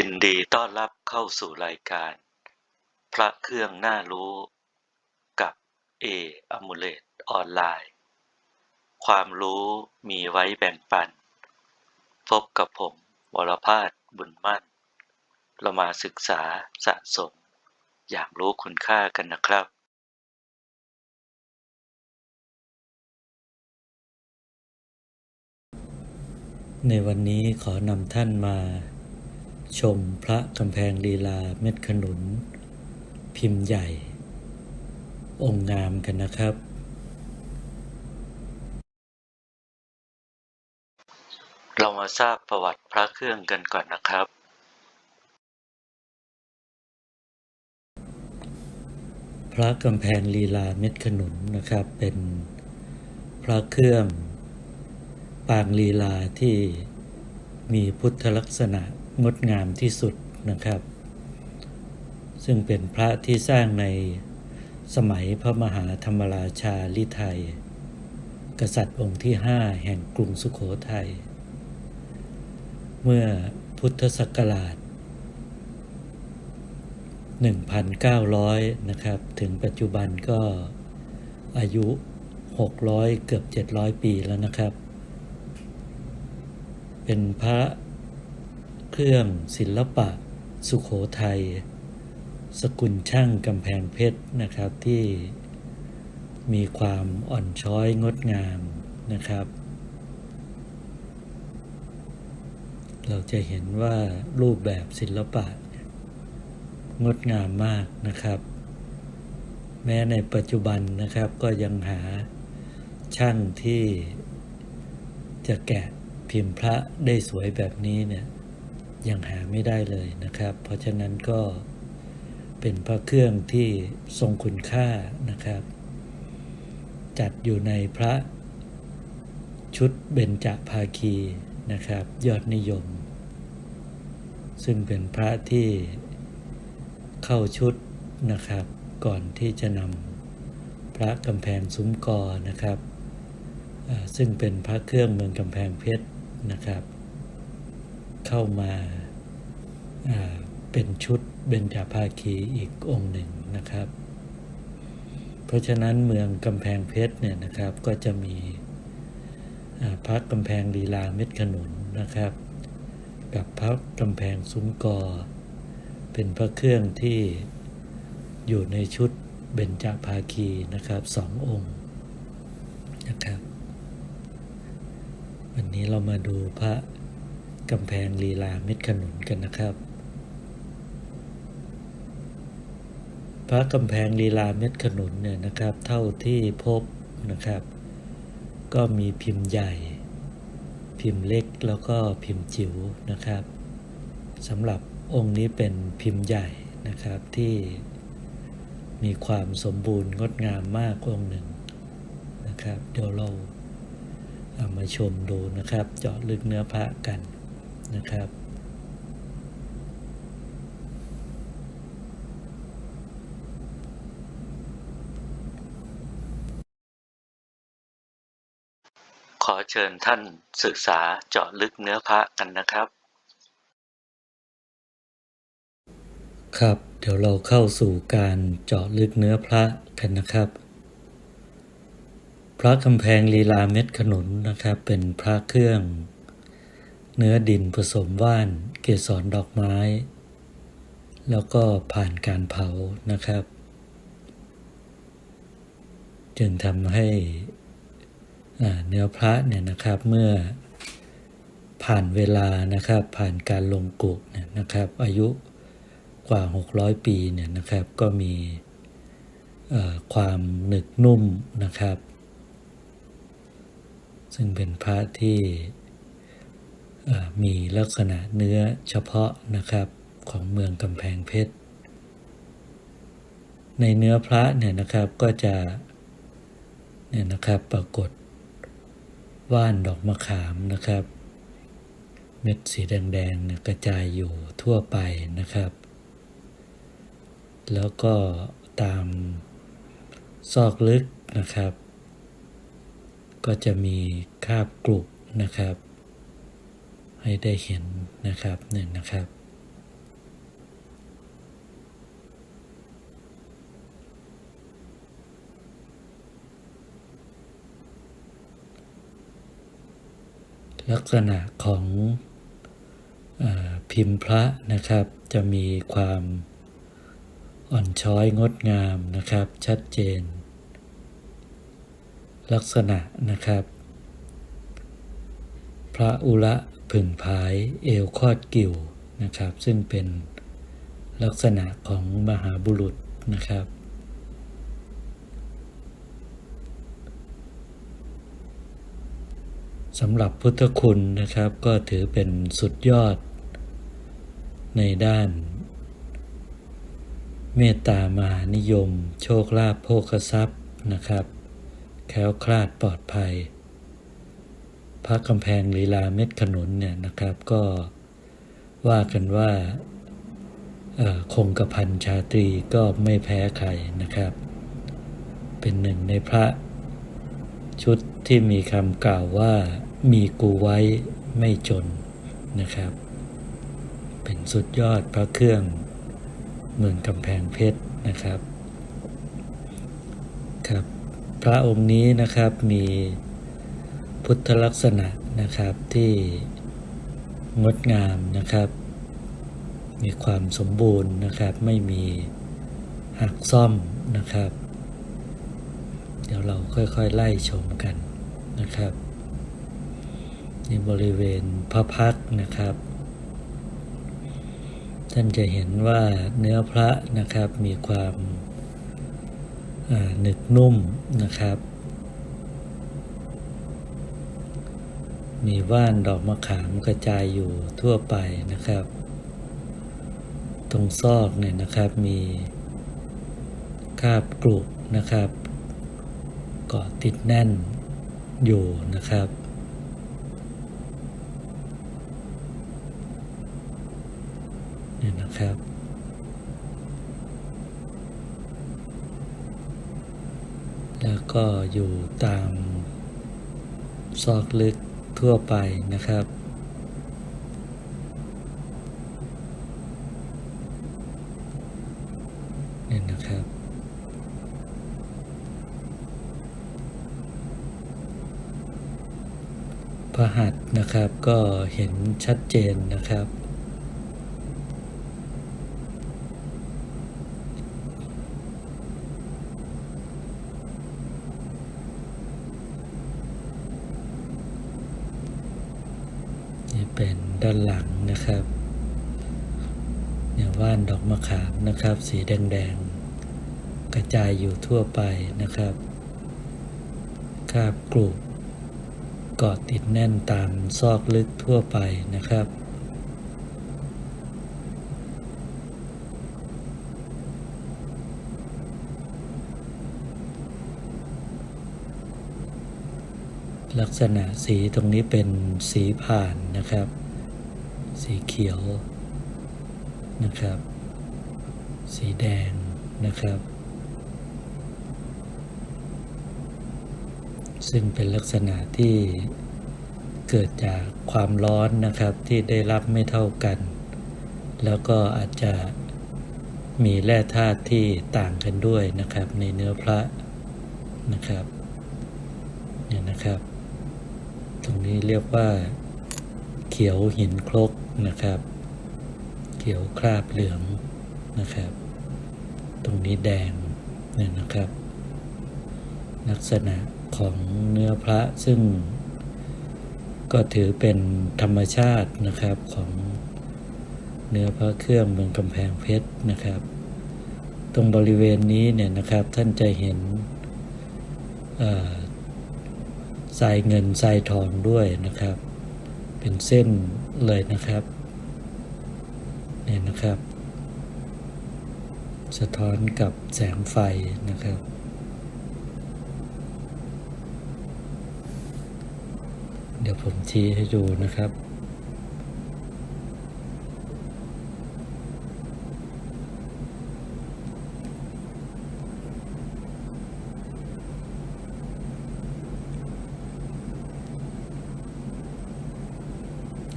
ยินดีต้อนรับเข้าสู่รายการ พระเครื่องน่ารู้กับเออมูเลตออนไลน์ ความรู้มีไว้แบ่งปัน พบกับผมวรพาสบุญมั่น เรามาศึกษาสะสม อย่างรู้คุณค่ากันนะครับ ในวันนี้ขอนำท่านมา ชมพระกำแพงลีลาเม็ดขนุน พิมพ์ใหญ่ องค์งามกันนะครับ เรามาทราบประวัติพระเครื่องกันก่อนนะครับ พระกำแพงลีลาเม็ดขนุนนะครับ เป็นพระเครื่อง ปางลีลาที่มีพุทธลักษณะ งดงามที่สุดนะครับ ซึ่งเป็นพระที่สร้างในสมัยพระมหาธรรมราชาลิไทย กษัตริย์องค์ที่ห้าแห่งกรุงสุขโขทัย เมื่อพุทธศักราช 1,900 นะครับ ถึงปัจจุบันก็อายุ 600 เกือบ 700 ปีแล้วนะครับ เป็นพระ เครื่องศิลปะ สุขโขทัย สกุลช่างกำแพงเพชรนะครับที่มีความอ่อนช้อยงดงามนะครับ เราจะเห็นว่ารูปแบบศิลปะ งดงามมากนะครับ แม้ในปัจจุบันนะครับก็ยังหาช่างที่จะแกะพิมพ์พระได้สวยแบบนี้เนี่ย ยังหาไม่ได้เลยนะครับ เพราะฉะนั้นก็เป็นพระเครื่องที่ทรงคุณค่านะครับ จัดอยู่ในพระชุดเบญจภาคีนะครับ ยอดนิยม ซึ่งเป็นพระที่เข้าชุดนะครับ ก่อนที่จะนำพระกำแพงซุ้มกอนะครับ ซึ่งเป็นพระเครื่องเมืองกำแพงเพชรนะครับ เข้ามาเป็นชุดเบญจภาคีอีกองค์หนึ่งนะครับ เพราะฉะนั้นเมืองกำแพงเพชรเนี่ยนะครับก็จะมีพระกำแพงลีลาเม็ดขนุนนะครับ กับพระกำแพงซุ้มกอ เป็นพระเครื่องที่อยู่ในชุดเบญจภาคีนะครับสององค์นะครับ วันนี้เรามาดูพระ กำแพงลีลาเม็ดขนุนกันนะครับ พระกำแพงลีลาเม็ดขนุนเนี่ยนะครับ เท่าที่พบนะครับ ก็มีพิมพ์ใหญ่ พิมพ์เล็กแล้วก็พิมพ์จิ๋วนะครับสำหรับองค์นี้เป็นพิมพ์ใหญ่นะครับที่มีความสมบูรณ์งดงามมากองค์หนึ่งนะครับ เดี๋ยวเราเอามาชมดูนะครับ เจาะลึกเนื้อพระกัน นะครับ ขอเชิญท่านศึกษาเจาะลึกเนื้อพระกันนะครับ ครับ เดี๋ยวเราเข้าสู่การเจาะลึกเนื้อพระกันนะครับพระกำแพงลีลาเม็ดขนุนนะครับ เป็นพระเครื่อง เนื้อดินผสมว่านเกสรดอกไม้ แล้วก็ผ่านการเผานะครับ จึงทำให้เนื้อพระเนี่ยนะครับเมื่อผ่านเวลานะครับ ผ่านการลงกุกเนี่ยนะครับ อายุกว่า 600 ปีเนี่ยนะครับก็มีความหนึกนุ่มนะครับ ซึ่งเป็นพระที่ มีลักษณะเนื้อเฉพาะนะครับของเมืองกำแพงเพชร ในเนื้อพระเนี่ยนะครับก็จะเนี่ยนะครับปรากฏว่านดอกมะขามนะครับ เม็ดสีแดงๆเนี่ยกระจายอยู่ทั่วไปนะครับ แล้วก็ตามซอกลึกนะครับ ก็จะมีคาบกรุนะครับ ให้ได้เห็นนะครับหนึ่งนะครับ ลักษณะของอพิมพ์พระนะครับ จะมีความอ่อนช้อยงดงามนะครับ ชัดเจน ลักษณะนะครับ พระอุระ ผึ่งผายเอวคอดกิ่วนะครับ ซึ่งเป็นลักษณะของมหาบุรุษนะครับ สำหรับพุทธคุณนะครับก็ถือเป็นสุดยอด ในด้าน เมตตามหานิยม โชคลาภโภคทรัพย์นะครับ แค้วคลาดปลอดภัย พระกำแพงลีลาเม็ดขนุนเนี่ยนะครับก็ว่ากันว่าคงกระพันชาตรีก็ไม่แพ้ใครนะครับ เป็นหนึ่งในพระชุดที่มีคำกล่าวว่ามีกูไว้ไม่จนนะครับ เป็นสุดยอดพระเครื่องเมืองกำแพงเพชรนะครับครับ พระองค์นี้นะครับมี พุทธลักษณะนะครับที่งดงามนะครับ มีความสมบูรณ์นะครับ ไม่มีหักซ่อมนะครับ เดี๋ยวเราค่อยๆไล่ชมกันนะครับในบริเวณพระพักนะครับ ท่านจะเห็นว่าเนื้อพระนะครับมีความหนึบนุ่มนะครับ มีว่านดอกมะขามกระจายอยู่ทั่วไปนะครับ ตรงซอกเนี่ยนะครับมีคาบกรุบนะครับเกาะติดแน่นอยู่นะครับเนี่ยนะครับ แล้วก็อยู่ตามซอกลึก ทั่วไปนะครับเนี่ยนะครับ พระหัตนะครับก็เห็นชัดเจนนะครับ นี่เป็น ด้านหลังนะครับเนี่ยว่านดอกมะขามนะครับ สีแดงๆ กระจายอยู่ทั่วไปนะครับคาบกรุบเกาะติดแน่นตามซอกลึกทั่วไปนะครับ ลักษณะสีตรงนี้เป็นสีผ่านนะครับ สีเขียวนะครับ สีแดงนะครับ ซึ่งเป็นลักษณะที่เกิดจากความร้อนนะครับที่ได้รับไม่เท่ากัน แล้วก็อาจจะมีแร่ธาตุที่ต่างกันด้วยนะครับในเนื้อพระนะครับเนี่ยนะครับ ตรงนี้เรียกว่าเขียวหินครก นะครับ เขียวคราบเหลืองนะครับ ตรงนี้แดงเนี่ยนะครับ ลักษณะของเนื้อพระซึ่ง ก็ถือเป็นธรรมชาตินะครับของเนื้อพระเครื่องเมืองกำแพงเพชรนะครับ ตรงบริเวณนี้เนี่ยนะครับท่านจะเห็นทรายเงินทรายทองด้วยนะครับ เป็นเส้นเลยนะครับเนี่ยนะครับ สะท้อนกับแสงไฟนะครับ เดี๋ยวผมชี้ให้ดูนะครับ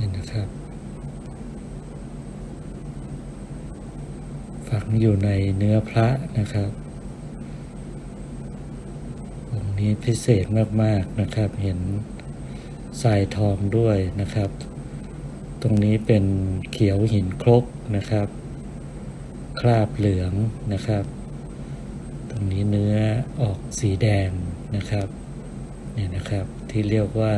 นี่นะครับ ฝังอยู่ใน เนื้อพระนะครับองค์นี้พิเศษมากๆนะครับ เห็นทรายทองด้วยนะครับ ตรงนี้เป็นเขียวหินครกนะครับ คราบเหลืองนะครับ ตรงนี้เนื้อออกสีแดงนะครับเนี่ยนะครับที่เรียกว่า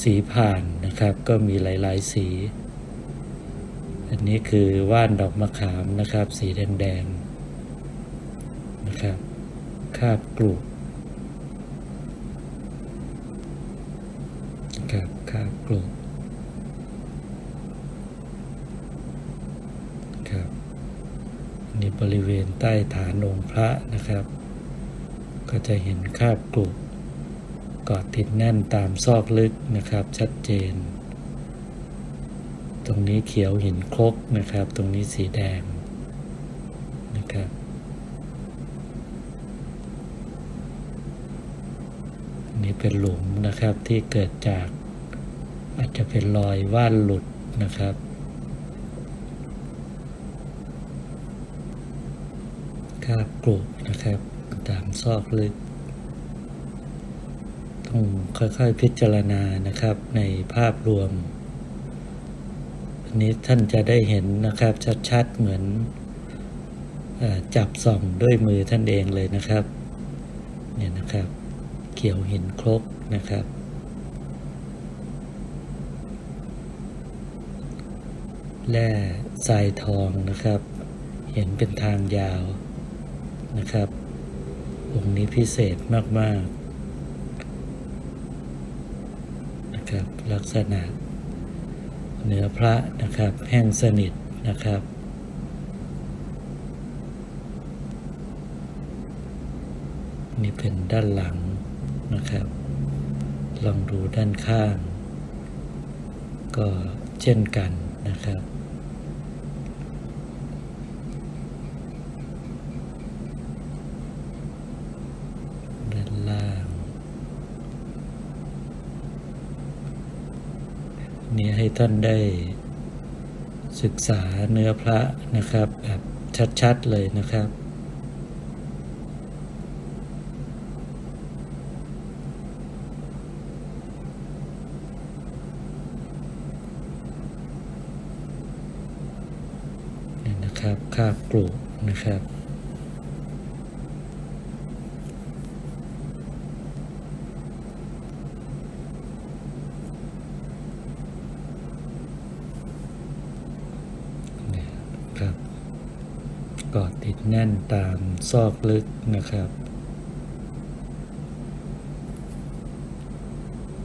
สีผ่านนะครับ ก็มีหลาย ๆ สี อันนี้คือว่านดอกมะขามนะครับ สีแดงๆนะครับคาบกลุนะครับคาบกลุครับนี่บริเวณใต้องค์องค์พระนะครับ ก็จะเห็นคาบกลุเกาะติดแน่นตามซอกลึกนะครับชัดเจน ตรงนี้เขียวหินครกนะครับ ตรงนี้สีแดงนะครับน,นี้เป็นหลุมนะครับที่เกิดจากอาจจะเป็นรอยว่านหลุดนะครับ คาบกรุนะครับ ตามซอกลึก ต้องค่อยๆพิจารณานะครับในภาพรวม นี้ท่านจะได้เห็นนะครับชัดๆเหมือนอจับส่องด้วยมือท่านเองเลยนะครับเนี่ยนะครับ เขียวหินครกนะครับ แร่ทรายทองนะครับ เห็นเป็นทางยาวนะครับองค์นี้พิเศษมาก ๆ นะครับ ลักษณะ เนื้อพระนะครับแห้งสนิทนะครับ นี่เป็นด้านหลังนะครับ ลองดูด้านข้าง ก็เช่นกันนะครับ ด้านล่าง นี่ให้ท่านได้ศึกษาเนื้อพระนะครับ แบบชัด ๆ เลยนะครับนี่นะครับคาบปลูกนะครับ เนี่ยครับกอด ติดแน่นตามซอกลึกนะครับ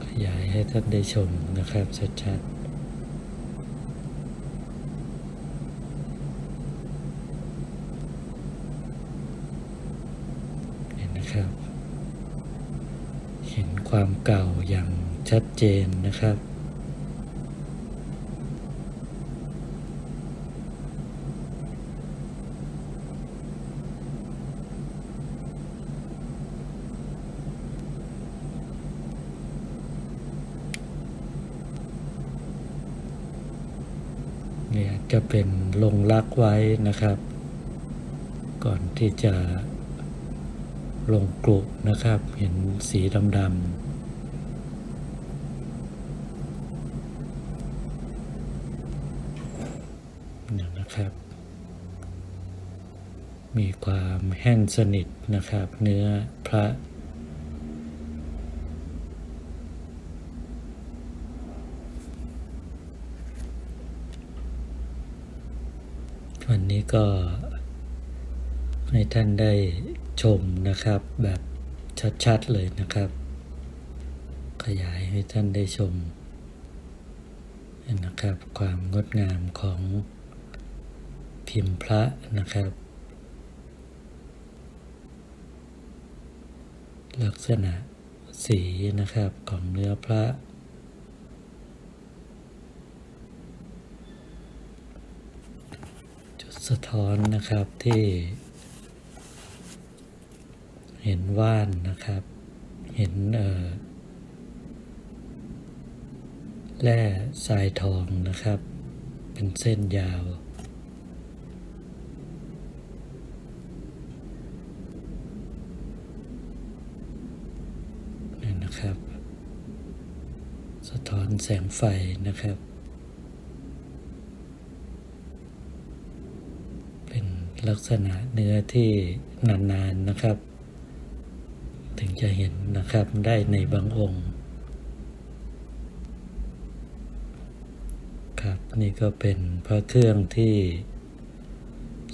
ขยายให้ท่านได้ชมนะครับ ชัดๆเห็นนะครับเห็นความเก่าอย่างชัดเจนนะครับ เนี่ย จะเป็นลงรักไว้นะครับ ก่อนที่จะลงกลุนะครับ เห็นสีดำๆเนี่ยนะครับมีความแห้งสนิทนะครับ เนื้อพระ วันนี้ก็ให้ท่านได้ชมนะครับแบบชัดๆเลยนะครับ ขยายให้ท่านได้ชมนะครับ ความงดงามของพิมพ์พระนะครับ ลักษณะสีนะครับของเนื้อพระ จุด สะท้อนนะครับที่เห็นว่านนะครับ เห็นเอ่อแร่ทรายทองนะครับ เป็นเส้นยาว นี่นะครับ สะท้อนแสงไฟนะครับ เป็น ลักษณะเนื้อที่นานๆนะครับ ถึงจะเห็นนะครับได้ในบางองค์ครับนี่ก็เป็นพระเครื่องที่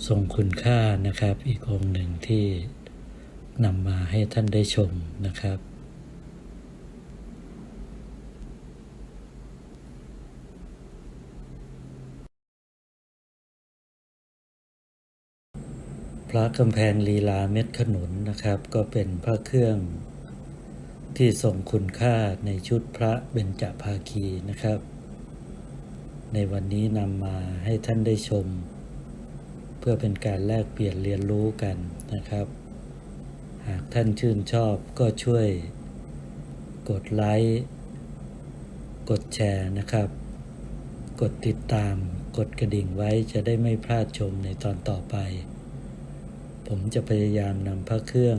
ทรงคุณค่านะครับ อีกองค์หนึ่งที่นำมาให้ท่านได้ชมนะครับ ระกำแพงลีลาเม็ดขนุนนะครับ ก็เป็นพระเครื่องที่ทรงคุณค่าในชุดพระเบญจภาคีนะครับ ในวันนี้นำมาให้ท่านได้ชม เพื่อเป็นการแลกเปลี่ยนเรียนรู้กันนะครับ หากท่านชื่นชอบก็ช่วยกดไลค์กดแชร์นะครับ กดติดตามกดกระดิ่งไว้จะได้ไม่พลาดชมในตอนต่อไป ผมจะพยายามนำพระเครื่อง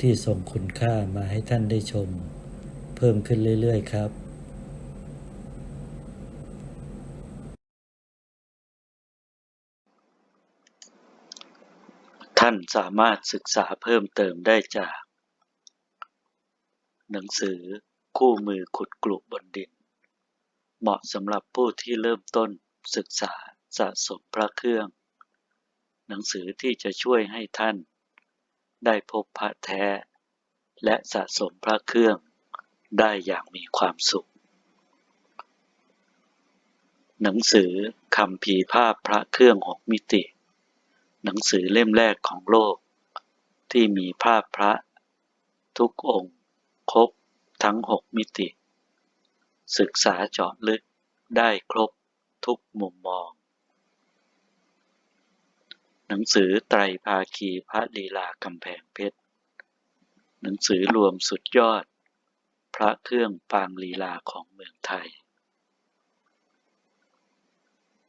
ที่ทรงคุณค่ามาให้ท่านได้ชม เพิ่มขึ้นเรื่อย ๆ ครับท่านสามารถศึกษาเพิ่มเติมได้จาก หนังสือคู่มือขุดกลุบนดิน เหมาะสำหรับผู้ที่เริ่มต้นศึกษาสะสมพระเครื่อง นังสือที่จะช่วยให้ท่าน ได้พบพระแท้ และสะสมพระเครื่องได้อย่างมีความสุข หนังสือคำพีภาพพระเครื่องหกมิติ หนังสือเล่มแรกของโลก ที่มีภาพพระ ทุกองค์ ครบทั้งหกมิติ ศึกษาเจาะลึกได้ครบทุกมุมมอง หนังสือไตรภาคีพระลีลากำแพงเพชร หนังสือรวมสุดยอด พระเครื่องปางลีลาของเมืองไทย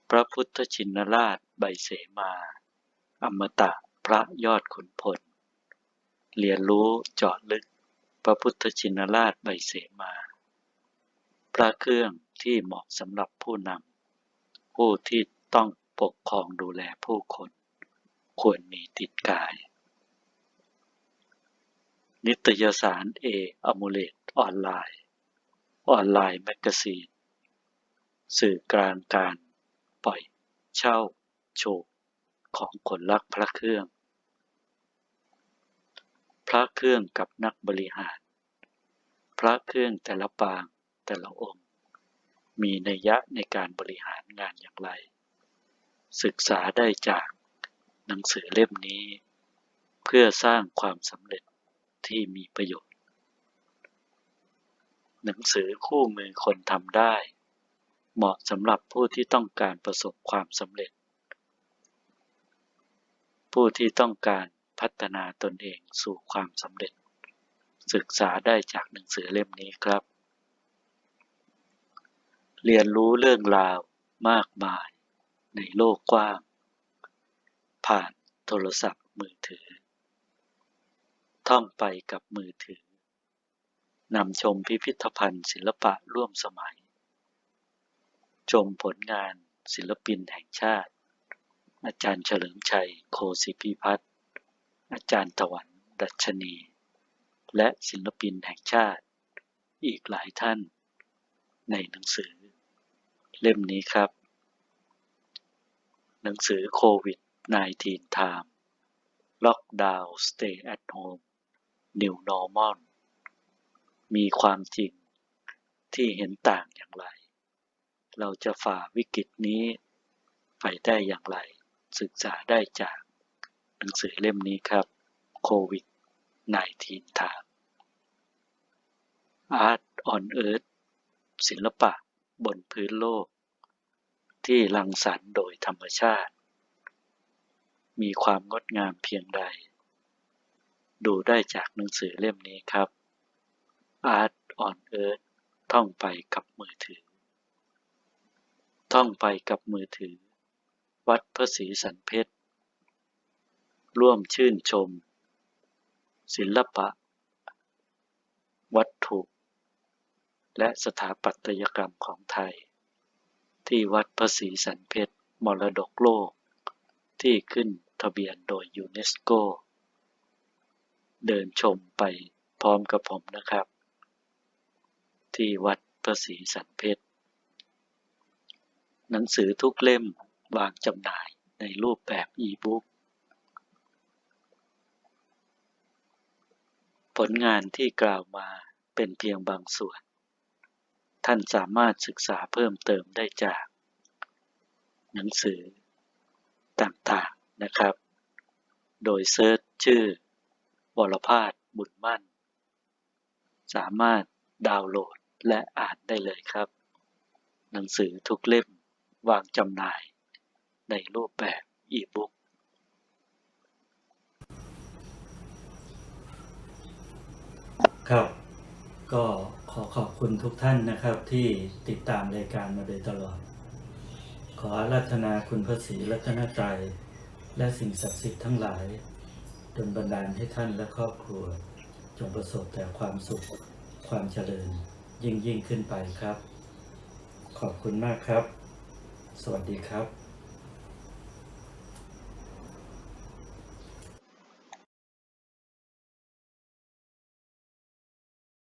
พระพุทธชินราชใบเสมา อมตะพระยอดขุนพล เรียนรู้เจาะลึก พระพุทธชินราชใบเสมา พระเครื่องที่เหมาะสำหรับผู้นำผู้ที่ต้องปกครองดูแลผู้คน ควรมีติดกาย นิตยสารเออมูเลตออนไลน์ ออนไลน์แมกกาซีน สื่อกลางการปล่อยเช่า โชว์ของคนรักพระเครื่อง พระเครื่องกับนักบริหาร พระเครื่องแต่ละปางแต่ละองค์ มีนัยยะในการบริหารงานอย่างไร ศึกษาได้จาก หนังสือเล่มนี้ เพื่อสร้างความสำเร็จที่มีประโยชน์ หนังสือคู่มือคนทำได้ เหมาะสำหรับผู้ที่ต้องการประสบความสำเร็จ ผู้ที่ต้องการพัฒนาตนเองสู่ความสำเร็จ ศึกษาได้จากหนังสือเล่มนี้ครับ เรียนรู้เรื่องราวมากมายในโลกกว้าง ผ่านโทรศัพท์มือถือ ท่องไปกับมือถือนำชมพิพิธภัณฑ์ศิลปะร่วมสมัย ชมผลงานศิลปินแห่งชาติ อาจารย์เฉลิมชัยโคสิพิพัฒน์อาจารย์ตะวันดัชนี และศิลปินแห่งชาติ อีกหลายท่าน ในหนังสือ เล่มนี้ครับ หนังสือโควิด -19 Time Lockdown Stay at Home New Normal มีความจริงที่เห็นต่างอย่างไร เราจะฝ่าวิกฤตนี้ไปได้อย่างไร ศึกษาได้จากหนังสือเล่มนี้ครับโควิด -19 Time Art on Earth ศิลปะบนพื้นโลก ที่รังสรรค์โดยธรรมชาติ มีความงดงามเพียงใด ดูได้จากหนังสือเล่มนี้ครับ Art on Earth ท่องไปกับมือถือ ท่องไปกับมือถือ วัดพระศรีสันเพชร ร่วมชื่นชม ศิลปะ วัตถุ และสถาปัตยกรรมของไทย ที่วัดพระศรีสันเพชรมรดกโลกที่ขึ้น ทะเบียนโดยยูเนสโก เดินชมไปพร้อมกับผมนะครับ ที่วัดพระศรีสันเพชร หนังสือทุกเล่มวางจำหน่ายในรูปแบบอีบุ๊กผลงานที่กล่าวมาเป็นเพียงบางส่วน ท่านสามารถศึกษาเพิ่มเติมได้จาก หนังสือต่างๆ นะครับ โดยเซิร์ชชื่อวรพาสบุญมั่น สามารถดาวน์โหลดและอ่านได้เลยครับ หนังสือทุกเล่มวางจำหน่ายในรูปแบบอีบุ๊กครับ ก็ขอขอบคุณทุกท่านนะครับที่ติดตามรายการมาโดยตลอด ขออาราธนาคุณพระศรีรัตนตรัย และสิ่งศักดิ์สิทธิ์ทั้งหลายดลบันดาลให้ท่านและครอบครัว จงประสบแต่ความสุขความเจริญยิ่งยิ่งขึ้นไปครับ ขอบคุณมากครับ สวัสดีครับ